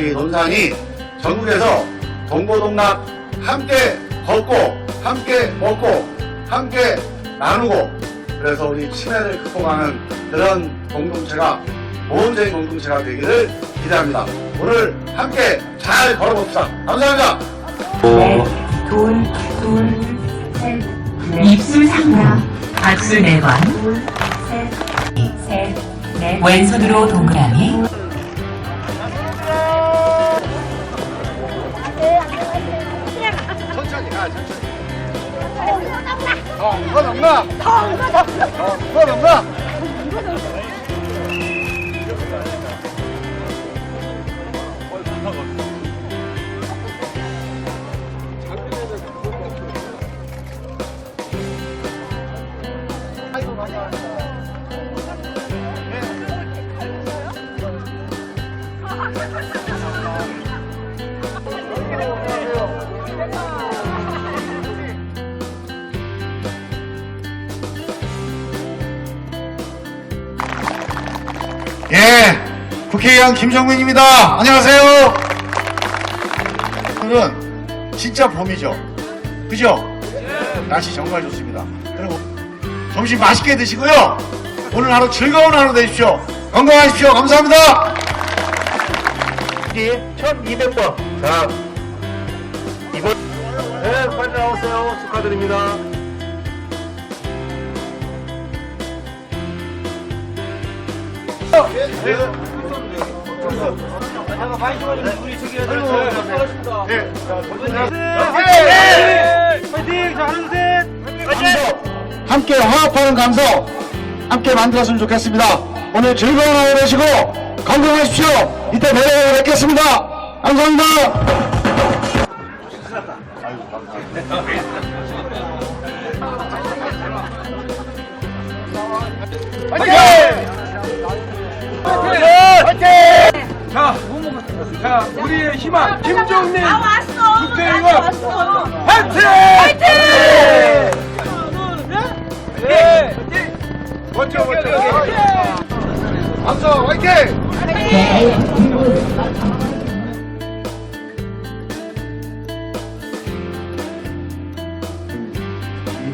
논산이 전국에서 동고동락 함께 걷고 함께 먹고 함께 나누고 그래서 우리 치매를 극복하는 그런 공동체가 모험적인 공동체가 되기를 기대합니다. 오늘 함께 잘 걸어봅시다. 감사합니다. 넷, 둘, 둘, 셋, 넷, 입술 상라, 박수 네 번, 둘, 셋, 셋, 넷, 왼손으로 동그라미, 천천히 가, 천천히. 어, 더 넘나? 어, 더 넘나? 예, 국회의원 김정민입니다. 안녕하세요. 오늘은 진짜 봄이죠. 그죠? 날씨 정말 좋습니다. 그리고 점심 맛있게 드시고요. 오늘 하루 즐거운 하루 되십시오. 건강하십시오. 감사합니다. 1200번. 자, 이번, 네, 빨리 나오세요. 축하드립니다. 함께 화합하는 감성 함께 만들었으면 좋겠습니다. 오늘 즐거운 하루 되시고 건강하십시오. 이때 내려가 뵙겠습니다. 감사합니다. 자, 자, 우리의 희망 김종민 국회의원 파이팅! 파이팅! 네. 멋져 멋져. 박수, 화이팅!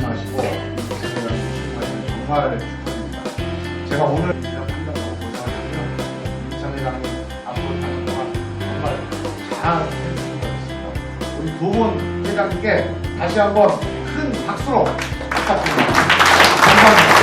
마시고 정말 축하드립니다. 제가 오늘 전 회장님 앞으로 다는 동안 정말 잘 해주신 것 같습니다. 우리 두 분 회장님께 다시 한번 큰 박수로 부탁드립니다. 감사합니다.